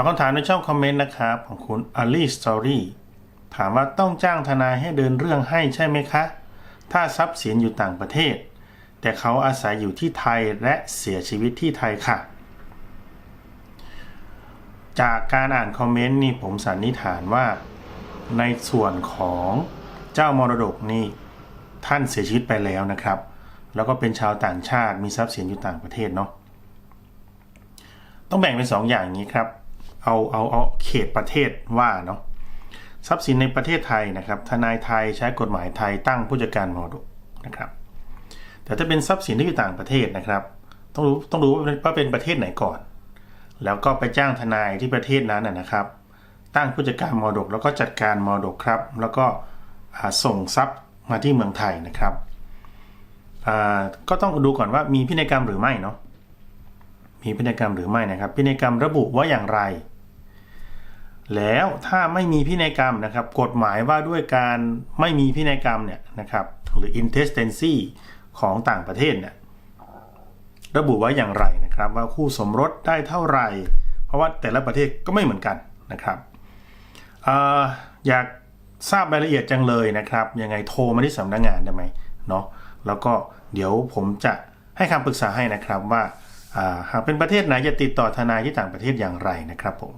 ตอบคำถามในช่องคอมเมนต์นะครับของคุณ Ali Story ถามว่าต้องจ้างทนายให้เดินเรื่องให้ใช่ไหมคะ ถ้าทรัพย์สินอยู่ต่างประเทศ แต่เขาอาศัยอยู่ที่ไทยและเสียชีวิตที่ไทยค่ะ จากการอ่านคอมเมนต์นี่ผมสันนิษฐานว่า ในส่วนของเจ้ามรดกนี่ท่านเสียชีวิตไปแล้วนะครับ แล้วก็เป็นชาวต่างชาติมีทรัพย์สินอยู่ต่างประเทศเนาะต้องแบ่งเป็นสองอย่างอย่างนี้ครับ เอาเอาเอาเขตประเทศว่าเนาะทรัพย์สินในประเทศไทยนะครับทนายไทยใช้กฎหมายไทยตั้งผู้จัดการมรดกนะครับ แต่ถ้าเป็นทรัพย์สินที่อยู่ต่างประเทศนะครับ ต้องรู้ต้องรู้ว่าเป็นประเทศไหนก่อน แล้วก็ไปจ้างทนายที่ประเทศนั้นนะครับ ตั้งผู้จัดการมรดก แล้วก็จัดการมรดกครับ แล้วก็ส่งทรัพย์มาที่เมืองไทยนะครับก็ต้องดูก่อนว่ามีพินัยกรรมหรือไม่เนาะมีพินัยกรรมหรือไม่นะครับ พินัยกรรมระบุว่าอย่างไร แล้วถ้าไม่มีพินัยกรรมนะครับ กฎหมายว่าด้วยการไม่มีพินัยกรรมเนี่ยนะครับ หรือ intestacy ของต่างประเทศเนี่ยระบุไว้อย่างไรนะครับว่าคู่สมรสได้เท่าไหร่ เพราะว่าแต่ละประเทศก็ไม่เหมือนกันนะครับออยากทราบรายละเอียดจังเลยนะครับ ยังไงโทรมาที่สำนักงานได้ไหมเนาะแล้วก็เดี๋ยวผมจะให้คำปรึกษาให้นะครับว่าอ่าหากเป็นประเทศไหนจะติดต่อทนายที่ต่างประเทศอย่างไรนะครับผม